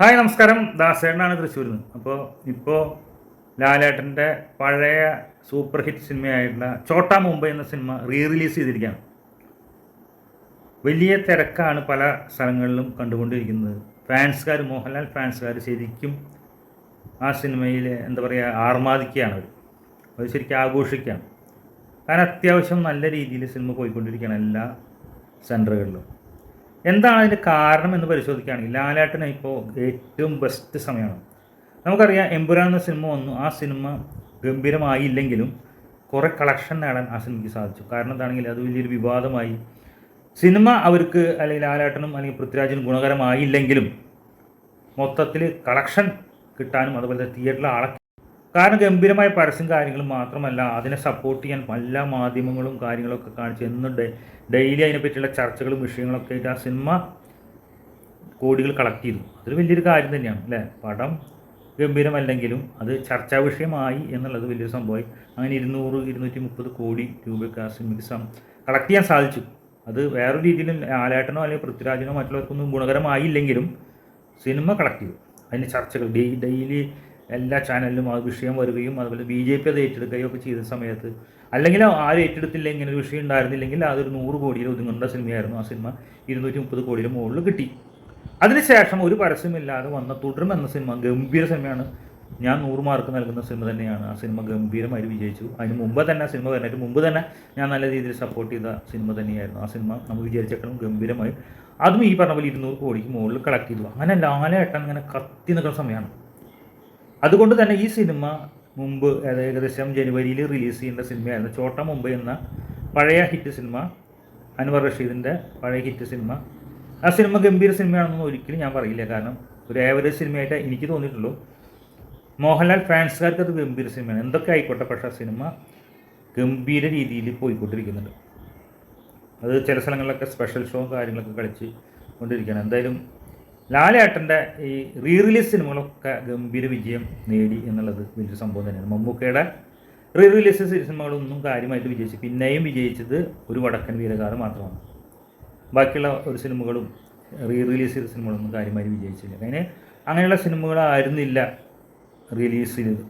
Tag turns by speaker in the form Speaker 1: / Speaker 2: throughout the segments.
Speaker 1: Hi നമസ്കാരം. ദാസേട്ടനാണ് തൃശ്ശൂരിൽ നിന്ന് അപ്പോൾ ഇപ്പോൾ ലാലേട്ടന്റെ പഴയ സൂപ്പർ ഹിറ്റ് സിനിമയായിട്ടുള്ള ചോട്ടാ മുംബൈ എന്ന സിനിമ റീ റിലീസ് ചെയ്തിരിക്കുകയാണ്. വലിയ തിരക്കാണ് പല സ്ഥലങ്ങളിലും കണ്ടുകൊണ്ടിരിക്കുന്നത്. ഫാൻസുകാർ മോഹൻലാൽ ഫാൻസുകാർ ശരിക്കും ആ സിനിമയിൽ എന്താ പറയുക ആർമാദിക്കുകയാണ് അവർ അത് ശരിക്കും ആഘോഷിക്കുകയാണ്. കാരണം അത്യാവശ്യം നല്ല രീതിയിൽ സിനിമ പോയിക്കൊണ്ടിരിക്കുകയാണ് എല്ലാ സെന്ററുകളിലും എന്താണ് അതിന്റെ കാരണം എന്ന് പരിശോധിക്കുകയാണെങ്കിൽ ലാലേട്ടന് ഇപ്പോൾ ഏറ്റവും ബെസ്റ്റ് സമയമാണ്. നമുക്കറിയാം എമ്പുരാൻ എന്ന സിനിമ വന്നു. ആ സിനിമ ഗംഭീരമായില്ലെങ്കിലും കുറേ കളക്ഷൻ നേടാൻ ആ സിനിമയ്ക്ക് സാധിച്ചു. കാരണം എന്താണെങ്കിൽ അത് വലിയൊരു വിവാദമായി. സിനിമ അവർക്ക് അല്ലെങ്കിൽ ലാലേട്ടനും അല്ലെങ്കിൽ പൃഥ്വിരാജിനും ഗുണകരമായില്ലെങ്കിലും മൊത്തത്തിൽ കളക്ഷൻ കിട്ടാനും അതുപോലെ തന്നെ തിയേറ്ററിൽ ആളെ കാരണം ഗംഭീരമായ പരസ്യം കാര്യങ്ങളും മാത്രമല്ല അതിനെ സപ്പോർട്ട് ചെയ്യാൻ പല മാധ്യമങ്ങളും കാര്യങ്ങളൊക്കെ കാണിച്ച് എന്നും ഡെയിലി അതിനെപ്പറ്റിയുള്ള ചർച്ചകളും വിഷയങ്ങളൊക്കെ ആയിട്ട് ആ സിനിമ കോടികൾ കളക്ട് ചെയ്തു. അതൊരു വലിയൊരു കാര്യം തന്നെയാണ് അല്ലേ? പടം ഗംഭീരമല്ലെങ്കിലും അത് ചർച്ചാ വിഷയമായി എന്നുള്ളത് വലിയൊരു സംഭവമായി. അങ്ങനെ ഇരുന്നൂറ് ഇരുന്നൂറ്റി മുപ്പത് കോടി രൂപയ്ക്ക് ആ സിനിമയ്ക്ക് സം കളക്ട് ചെയ്യാൻ സാധിച്ചു. അത് വേറൊരു രീതിയിലും ആലേട്ടനോ അല്ലെങ്കിൽ പൃഥ്വിരാജിനോ മറ്റുള്ളവർക്കൊന്നും ഗുണകരമായില്ലെങ്കിലും സിനിമ കളക്ട് ചെയ്തു. അതിന് ചർച്ചകൾ ഡെയിലി എല്ലാ ചാനലിലും ആ വിഷയം വരികയും അതുപോലെ ബി ജെ പി അത് ഏറ്റെടുക്കുകയും ഒക്കെ ചെയ്ത സമയത്ത്. അല്ലെങ്കിൽ ആരും ഏറ്റെടുത്തില്ല ഇങ്ങനെ ഒരു വിഷയം ഉണ്ടായിരുന്നില്ലെങ്കിൽ അതൊരു നൂറ് കോടിയിൽ ഒതുങ്ങേണ്ട സിനിമയായിരുന്നു ആ സിനിമ. ഇരുന്നൂറ്റി മുപ്പത് കോടിയിൽ മുകളിൽ കിട്ടി. അതിനുശേഷം ഒരു പരസ്യമില്ലാതെ വന്ന തുടരും എന്ന സിനിമ ഗംഭീര സിനിമയാണ്. ഞാൻ നൂറ് മാർക്ക് നൽകുന്ന സിനിമ തന്നെയാണ്. ആ സിനിമ ഗംഭീരമായി വിജയിച്ചു. അതിന് മുമ്പ് തന്നെ ആ സിനിമ വരുന്നതിന് മുമ്പ് തന്നെ ഞാൻ നല്ല രീതിയിൽ സപ്പോർട്ട് ചെയ്ത സിനിമ തന്നെയായിരുന്നു ആ സിനിമ. നമ്മൾ വിചാരിച്ചേക്കണം ഗംഭീരമായി. അതും ഈ പറഞ്ഞ പോലെ ഇരുന്നൂറ് കോടിക്ക് മുകളിൽ കളക്ട് ചെയ്തു. അങ്ങനെ ലാലേട്ടൻ ഇങ്ങനെ കത്തി നിൽക്കുന്ന സമയമാണ്. അതുകൊണ്ട് തന്നെ ഈ സിനിമ മുമ്പ് ഏകദേശം ജനുവരിയിൽ റിലീസ് ചെയ്യേണ്ട സിനിമയായിരുന്നു. ചോട്ട മുംബൈ എന്ന പഴയ ഹിറ്റ് സിനിമ അൻവർ റഷീദിന്റെ പഴയ ഹിറ്റ് സിനിമ. ആ സിനിമ ഗംഭീര സിനിമയാണെന്ന് ഒരിക്കലും ഞാൻ പറയില്ല. കാരണം ഒരു ഏവറേജ് സിനിമയായിട്ട് എനിക്ക് തോന്നിയിട്ടുള്ളൂ. മോഹൻലാൽ ഫാൻസുകാർക്ക് അത് ഗംഭീര സിനിമയാണ്. എന്തൊക്കെ ആയിക്കോട്ടെ പക്ഷേ ആ സിനിമ ഗംഭീര രീതിയിൽ പോയിക്കൊണ്ടിരിക്കുന്നുണ്ട്. അത് ചില സ്ഥലങ്ങളിലൊക്കെ സ്പെഷ്യൽ ഷോ കാര്യങ്ങളൊക്കെ കളിച്ച് കൊണ്ടിരിക്കുകയാണ്. എന്തായാലും ലാലേട്ടന്റെ ഈ റീ റിലീസ് സിനിമകളൊക്കെ ഗംഭീര വിജയം നേടി എന്നുള്ളത് വലിയൊരു സംഭവം തന്നെയാണ്. മമ്മൂക്കയുടെ റീ റിലീസ് സിനിമകളൊന്നും കാര്യമായിട്ട് വിജയിച്ചു പിന്നെയും വിജയിച്ചത് ഒരു വടക്കൻ വീരഗാഥ മാത്രമാണ്. ബാക്കിയുള്ള ഒരു സിനിമകളും റീ റിലീസ് ചെയ്ത സിനിമകളൊന്നും കാര്യമായി വിജയിച്ചില്ല. അങ്ങനെ അങ്ങനെയുള്ള സിനിമകളായിരുന്നില്ല റിലീസ് ചെയ്തത്.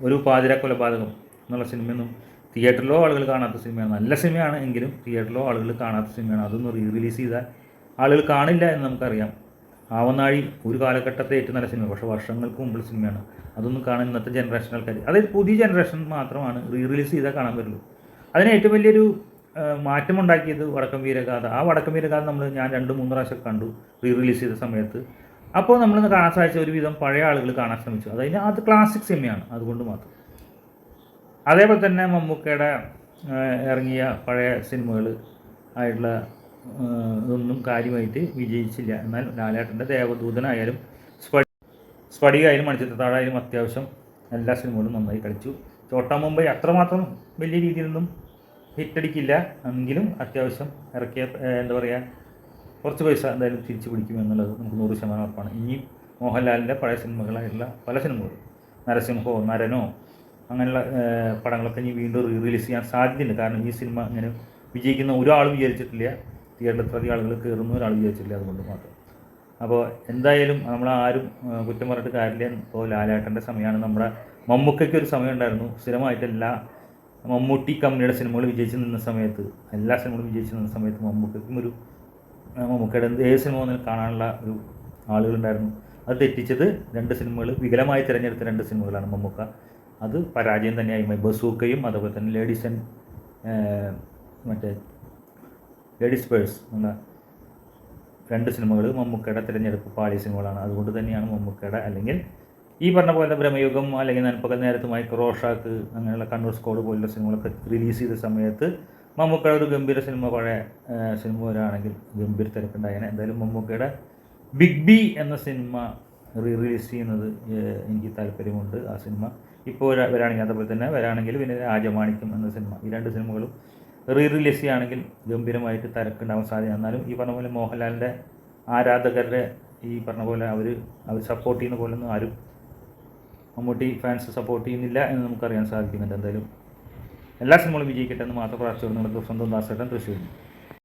Speaker 1: ഒരു പാതിര കൊലപാതകം എന്നുള്ള സിനിമയൊന്നും തിയേറ്ററിലോ ആളുകൾ കാണാത്ത സിനിമയാണ്. നല്ല സിനിമയാണ് എങ്കിലും തിയേറ്ററിലോ ആളുകൾ കാണാത്ത സിനിമയാണ്. അതൊന്നും റീ റിലീസ് ചെയ്താൽ ആളുകൾ കാണില്ല എന്ന് നമുക്കറിയാം. ആവനാഴി ഒരു കാലഘട്ടത്തെ ഏറ്റവും നല്ല സിനിമ പക്ഷേ വർഷങ്ങൾക്ക് മുമ്പുള്ള സിനിമയാണ്. അതൊന്നും കാണാൻ ഇന്നത്തെ ജനറേഷൻ ആൾക്കാർ അതായത് പുതിയ ജനറേഷൻ മാത്രമാണ് റീ റിലീസ് ചെയ്താൽ കാണാൻ പറ്റുള്ളൂ. അതിന് ഏറ്റവും വലിയൊരു മാറ്റമുണ്ടാക്കിയത് വടക്കം വീരഗാഥ. ആ വടക്കം വീരഗാഥ നമ്മൾ ഞാൻ രണ്ട് മൂന്ന് പ്രാവശ്യം കണ്ടു റീ റിലീസ് ചെയ്ത സമയത്ത്. അപ്പോൾ നമ്മളിന്ന് കാണാൻ സാധിച്ച ഒരുവിധം പഴയ ആളുകൾ കാണാൻ ശ്രമിച്ചു. അതായത് അത് ക്ലാസിക് സിനിമയാണ് അതുകൊണ്ട് മാത്രം. അതേപോലെ തന്നെ മമ്മൂക്കയുടെ ഇറങ്ങിയ പഴയ സിനിമകൾ ആയിട്ടുള്ള ഇതൊന്നും കാര്യമായിട്ട് വിജയിച്ചില്ല. എന്നാൽ ലാലേട്ടന്റെ ദേവദൂതനായാലും സ്പടി സ്ഫടികായാലും മണിച്ചിത്രത്താഴായാലും അത്യാവശ്യം എല്ലാ സിനിമകളും നന്നായി കളിച്ചു. ചോട്ടാ മുംബൈ അത്രമാത്രം വലിയ രീതിയിലൊന്നും ഹിറ്റടിക്കില്ല എങ്കിലും അത്യാവശ്യം ഇറക്കിയ എന്താ പറയുക കുറച്ച് പൈസ എന്തായാലും തിരിച്ചു പിടിക്കും എന്നുള്ളത് നമുക്ക് നൂറ് ശതമാനം ഉറപ്പാണ്. ഇനിയും മോഹൻലാലിന്റെ പഴയ സിനിമകളായിട്ടുള്ള പല സിനിമകളും. നരസിംഹോ നരനോ അങ്ങനെയുള്ള പടങ്ങളൊക്കെ ഇനി വീണ്ടും റീ റിലീസ് ചെയ്യാൻ സാധ്യതയുണ്ട്. കാരണം ഈ സിനിമ ഇങ്ങനെ വിജയിക്കുന്ന ഒരാളും വിചാരിച്ചിട്ടില്ല. തിയേറ്ററിൽ അധികം ആളുകൾ കയറുന്ന ഒരാൾ വിചാരിച്ചില്ല അതുകൊണ്ട് മാത്രം. അപ്പോൾ എന്തായാലും നമ്മൾ ആരും കുറ്റം പറഞ്ഞിട്ട് കാര്യമില്ല. ഇപ്പോൾ ലാലേട്ടന്റെ സമയമാണ്. നമ്മുടെ മമ്മൂക്കയ്ക്ക് ഒരു സമയം ഉണ്ടായിരുന്നു. സ്ഥിരമായിട്ട് എല്ലാ മമ്മൂട്ടി കമ്പനിയുടെ സിനിമകൾ വിജയിച്ച് നിന്ന സമയത്ത് എല്ലാ സിനിമകളും വിജയിച്ച് നിന്ന സമയത്ത് മമ്മൂക്കയ്ക്കും ഒരു മമ്മൂക്കയുടെ ഏത് സിനിമ വന്നാലും കാണാനുള്ള ഒരു ആളുകളുണ്ടായിരുന്നു അത് തെറ്റിച്ചത് രണ്ട് സിനിമകൾ വികലമായി തിരഞ്ഞെടുത്ത രണ്ട് സിനിമകളാണ് മമ്മൂക്ക. അത് പരാജയം തന്നെയായി. ബസൂക്കയും അതുപോലെ തന്നെ ലേഡീസ് ആൻഡ് മറ്റേ ലേഡീസ് പേഴ്സ് എന്ന രണ്ട് സിനിമകൾ മമ്മൂക്കയുടെ തിരഞ്ഞെടുപ്പ് പാടിയ സിനിമകളാണ്. അതുകൊണ്ട് തന്നെയാണ് മമ്മൂക്കയുടെ അല്ലെങ്കിൽ ഈ പറഞ്ഞ പോലെ ബ്രഹ്മയുഗം അല്ലെങ്കിൽ നൻപകൽ നേരത്തുമായി റോഷാക്ക് അങ്ങനെയുള്ള കണ്ണൂർ സ്കോഡ് പോലുള്ള സിനിമകളൊക്കെ റിലീസ് ചെയ്ത സമയത്ത് മമ്മൂക്കയുടെ ഒരു ഗംഭീര സിനിമ പഴയ സിനിമ വരാണെങ്കിൽ ഗംഭീര തിരക്കുണ്ടായേനെ. എന്തായാലും മമ്മൂക്കയുടെ ബിഗ് ബി എന്ന സിനിമ റീ റിലീസ് ചെയ്യുന്നത് എനിക്ക് താല്പര്യമുണ്ട്. ആ സിനിമ ഇപ്പോൾ വരാ- വരാണെങ്കിൽ അതുപോലെ തന്നെ വരാണെങ്കിൽ പിന്നെ രാജമാണിക്യം എന്ന സിനിമ. ഈ രണ്ട് സിനിമകളും റീ റിലീസ് ചെയ്യുകയാണെങ്കിൽ ഗംഭീരമായിട്ട് തിരക്കുണ്ടാവാൻ സാധ്യത. എന്നാലും ഈ പറഞ്ഞ പോലെ മോഹൻലാലിന്റെ ആരാധകരുടെ ഈ പറഞ്ഞ പോലെ അവർ അവർ സപ്പോർട്ട് ചെയ്യുന്ന പോലെ ഒന്നും ആരും മമ്മൂട്ടി ഫാൻസ് സപ്പോർട്ട് ചെയ്യുന്നില്ല എന്ന് നമുക്കറിയാൻ സാധിക്കുന്നുണ്ട്. എന്തായാലും എല്ലാ സിനിമകളും വിജയിക്കട്ടെ എന്ന് മാത്രം പ്രാർത്ഥിച്ചു നിങ്ങളുടെ സ്വന്തം ദാസേട്ടൻ തൃശ്ശൂർ